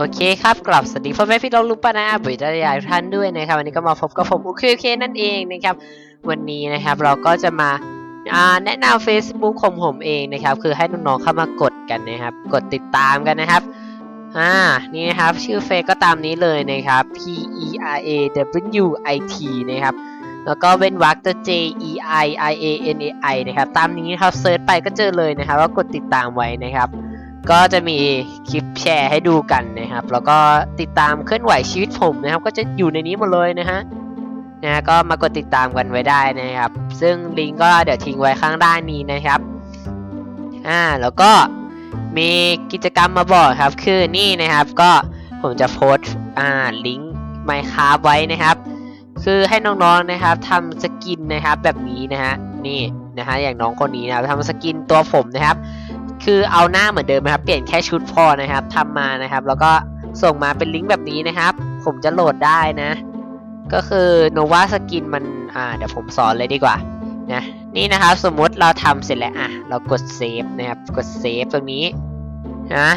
โอเคครับกลับสวัสดีพ่อแม่พี่น้องลูกป้านาอาบุตรยายท่านด้วยนะครับวันนี้ก็มาพบกับผมโอเคโอเคนั่นเองนะครับ วันนี้นะครับเราก็จะมาแนะนำ Facebook ของผมเองนะครับ คือให้น้องๆเข้ามากดกันนะครับ กดติดตามกันนะครับอ่านี่นะครับชื่อเฟซก็ตามนี้เลยนะครับ P E R A W I T นะครับแล้วก็เว้นวรรคตัว J E I I A N A I นะครับ ตามนี้ครับเซิร์ชไปก็เจอเลยนะครับว่ากดติดตามไว้นะครับ ก็จะมีคลิปแชร์ให้ดูกันนะครับ แล้วก็ติดตามเคลื่อนไหวชีวิตผมนะครับ ก็จะอยู่ในนี้หมดเลยนะฮะนะฮะก็มากดติดตามกันไว้ได้นะครับ ซึ่งลิงก์ก็เดี๋ยวทิ้งไว้ข้างด้านนี้นะครับอ่าแล้วก็มีกิจกรรมมาบอกครับ คือนี่นะครับ ก็ผมจะโพสต์อ่าลิงก์ Minecraft ไว้นะครับ คือให้น้องๆนะครับทำสกินนะครับแบบนี้นะฮะนี่นะฮะอย่างน้องคนนี้นะครับทำสกินตัวผมนะครับ คือเอาหน้าเหมือนเดิมนะครับ เปลี่ยนแค่ชุดพอนะครับทำมานะครับ แล้วก็ส่งมาเป็นลิงก์แบบนี้นะครับ ผมจะโหลดได้นะ ก็คือ Nova Skin มันอ่าเดี๋ยวผมสอนเลยดีกว่านะนี่นะครับสมมุติเราทำเสร็จแล้วอะเรากดเซฟนะครับกดเซฟตรงนี้นะ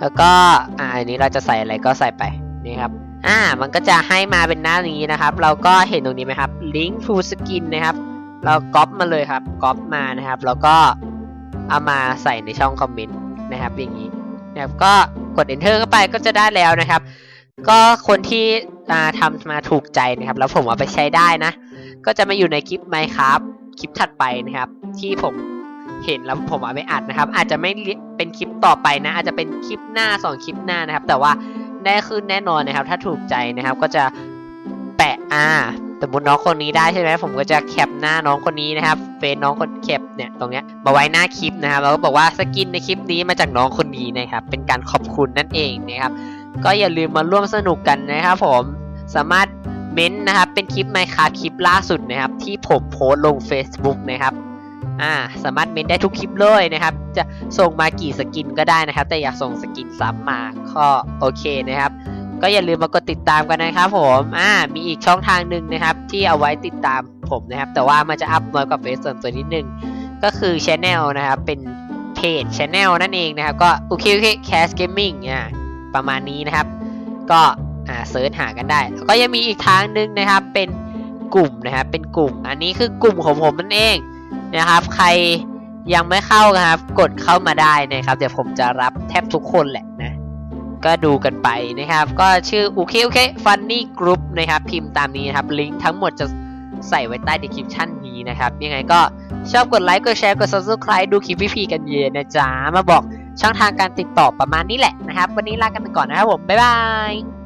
แล้วก็อ่าอันนี้เราจะใส่อะไรก็ใส่ไปนี่ครับอ่ามันก็จะให้มาเป็นหน้านี้นะครับ เราก็เห็นตรงนี้ไหมครับ Link to Skin นะครับ เราก๊อปมาเลยครับก๊อปมานะครับ แล้วก็ เอามาใส่ในช่องคอมเมนต์นะครับอย่างนี้นะครับก็กด enter เข้าไปก็จะได้แล้วนะครับ ก็คนที่อ่าทำมาถูกใจนะครับ แล้วผมเอาไปใช้ได้นะ ก็จะมาอยู่ในคลิป Minecraft คลิปถัดไปนะครับ ที่ผมเห็นแล้วผมเอาไปอัดนะครับ อาจจะไม่เป็นคลิปต่อไปนะ อาจจะเป็นคลิปหน้าสองคลิปหน้านะครับ แต่ว่าได้ขึ้นแน่นอนนะครับ ถ้าถูกใจนะครับก็จะแปะอ่า มมติน้องคนนี้ได้ใช่ไหมผมก็จะแคปหน้าน้องคนนี้นะครับเฟซน้องคนแคปเนี่ยตรงเนี้ยมาไว้หน้าคลิปนะครับแล้วก็บอกว่าสกินในคลิปนี้มาจากน้องคนนี้นะครับเป็นการขอบคุณนั่นเองนะครับก็อย่าลืมมาร่วมสนุกกันนะครับผมสามารถเม้นต์นะครับเป็นคลิปไมค์คาคลิปล่าสุดนะครับที่ผมโพสต์ลง Facebook นะครับอ่าสามารถเม้นต์ได้ทุกคลิปเลยนะครับ จะส่งมากี่สกินก็ได้นะครับ แต่อยากส่งสกินซ้ำมาก็โอเคนะครับ ก็อย่าลืมมากดติดตามกันนะครับผมอ่ามีอีกช่องทางหนึ่งนะครับ ที่เอาไว้ติดตามผมนะครับ แต่ว่ามันจะอัพน้อยกว่าเฟซส่วนตัวนิดนึง ก็คือช anel นะครับ เป็นเพจช anel นั่นเองนะครับ ก็โอเคโอเค Cast Gaming อ่าประมาณนี้นะครับ ก็อ่าเซิร์ชหากันได้แล้วก็ยังมีอีกทางหนึ่งนะครับ เป็นกลุ่มนะครับ เป็นกลุ่ม อันนี้คือกลุ่มของผมนั่นเองนะครับ ใครยังไม่เข้านะครับ กดเข้ามาได้นะครับ เดี๋ยวผมจะรับแทบทุกคนแหละ ก็ดูกันไปนะครับ ก็ชื่อโอเคโอเคฟันนี่กรุ๊ปนะครับ พิมพ์ตามนี้นะครับ ลิงก์ทั้งหมดจะใส่ไว้ใต้ดีคริปชั่นนี้นะครับ ยังไงก็ชอบกดไลค์กดแชร์กด subscribe ดูคลิปพี่ๆกันเยอะนะจ๊ะ มาบอกช่องทางการติดต่อประมาณนี้แหละนะครับ วันนี้ลากันไปก่อนนะครับผม บ๊ายบาย